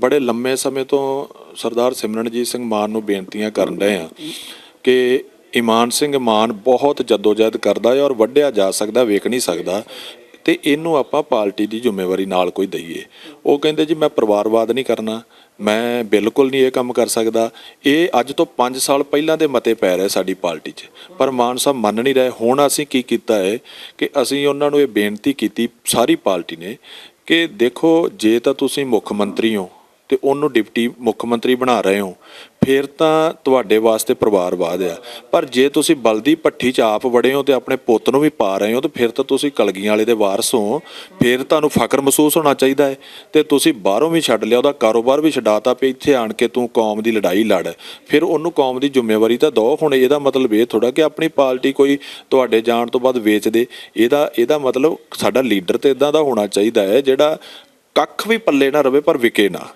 ਬੜੇ ਲੰਮੇ ਸਮੇਂ ਤੋਂ ਸਰਦਾਰ ਸਿਮਰਨਜੀਤ ਸਿੰਘ ਮਾਨ ਨੂੰ ਬੇਨਤੀਆਂ ਕਰਨ ਰਹੇ ਆ ਕਿ ਇਮਾਨ ਸਿੰਘ ਮਾਨ ਬਹੁਤ ਜਦੋਜਹਿਦ ਕਰਦਾ ਹੈ ਔਰ ਵੱਢਿਆ ਜਾ ਸਕਦਾ, ਵੇਖ ਨਹੀਂ ਸਕਦਾ ਤੇ ਇਹਨੂੰ ਆਪਾਂ ਪਾਰਟੀ ਦੀ ਜ਼ਿੰਮੇਵਾਰੀ ਨਾਲ ਕੋਈ ਦਈਏ। ਉਹ ਕਹਿੰਦੇ ਜੀ, ਮੈਂ ਪਰਿਵਾਰਵਾਦ ਨਹੀਂ ਕਰਨਾ, ਮੈਂ ਬਿਲਕੁਲ ਨਹੀਂ ਇਹ ਕੰਮ ਕਰ ਸਕਦਾ। ਇਹ ਅੱਜ ਤੋਂ 5 ਸਾਲ ਪਹਿਲਾਂ ਦੇ ਮਤੇ ਪੈ ਰਹੇ ਸਾਡੀ ਪਾਰਟੀ 'ਚ। ਪਰ ਮਾਨ ਸਾਹਿਬ ਮੰਨ ਨਹੀਂ ਰਹੇ। ਹੁਣ ਅਸੀਂ ਕੀ ਕੀਤਾ ਹੈ ਕਿ ਅਸੀਂ ਉਹਨਾਂ ਨੂੰ ਇਹ ਬੇਨਤੀ ਕੀਤੀ ਸਾਰੀ ਪਾਰਟੀ ਨੇ ਕਿ ਦੇਖੋ, ਜੇ ਤਾਂ ਤੁਸੀਂ ਮੁੱਖ ਮੰਤਰੀ ਹੋ ਤੇ ਉਹਨੂੰ ਡਿਪਟੀ ਮੁੱਖ ਮੰਤਰੀ ਬਣਾ ਰਹੇ ਹੋ। ਫਿਰ ਤਾਂ ਤੁਹਾਡੇ ਵਾਸਤੇ ਪਰਿਵਾਰਵਾਦ ਆ। ਪਰ ਜੇ ਤੁਸੀਂ ਬਲਦੀ ਪੱਠੀ 'ਚ ਆਪ ਵੜੇ ਹੋ ਤੇ ਆਪਣੇ ਪੁੱਤ ਨੂੰ ਵੀ ਪਾ ਰਹੇ ਹੋ ਤੇ ਫਿਰ ਤਾਂ ਤੁਸੀਂ ਕਲਗੀਆਂ ਵਾਲੇ ਦੇ ਵਾਰਸ ਹੋ। ਫਿਰ ਤੁਹਾਨੂੰ ਫਖਰ ਮਹਿਸੂਸ ਹੋਣਾ ਚਾਹੀਦਾ ਹੈ। ਤੇ ਤੁਸੀਂ ਬਾਹਰੋਂ ਵੀ ਛੱਡ ਲਿਆ, ਉਹਦਾ ਕਾਰੋਬਾਰ ਵੀ ਛਡਾਤਾ ਪਈ ਇੱਥੇ ਆਣ ਕੇ ਤੂੰ ਕੌਮ ਦੀ ਲੜਾਈ ਲੜ। ਫਿਰ ਉਹਨੂੰ ਕੌਮ ਦੀ ਜ਼ਿੰਮੇਵਾਰੀ ਤਾਂ ਦੋ ਹੁਣ ਇਹਦਾ ਮਤਲਬ ਇਹ ਥੋੜਾ ਕਿ ਆਪਣੀ ਪਾਰਟੀ ਕੋਈ ਤੁਹਾਡੇ ਜਾਣ ਤੋਂ ਬਾਅਦ ਵੇਚ ਦੇ। ਇਹਦਾ ਇਹਦਾ ਮਤਲਬ ਸਾਡਾ ਲੀਡਰ ਤੇ ਇਦਾਂ ਦਾ ਹੋਣਾ ਚਾਹੀਦਾ ਹੈ, ਜਿਹੜਾ ਕੱਖ ਵੀ ਪੱਲੇ ਨਾ ਰਵੇ ਪਰ ਵਿਕੇ ਨਾ।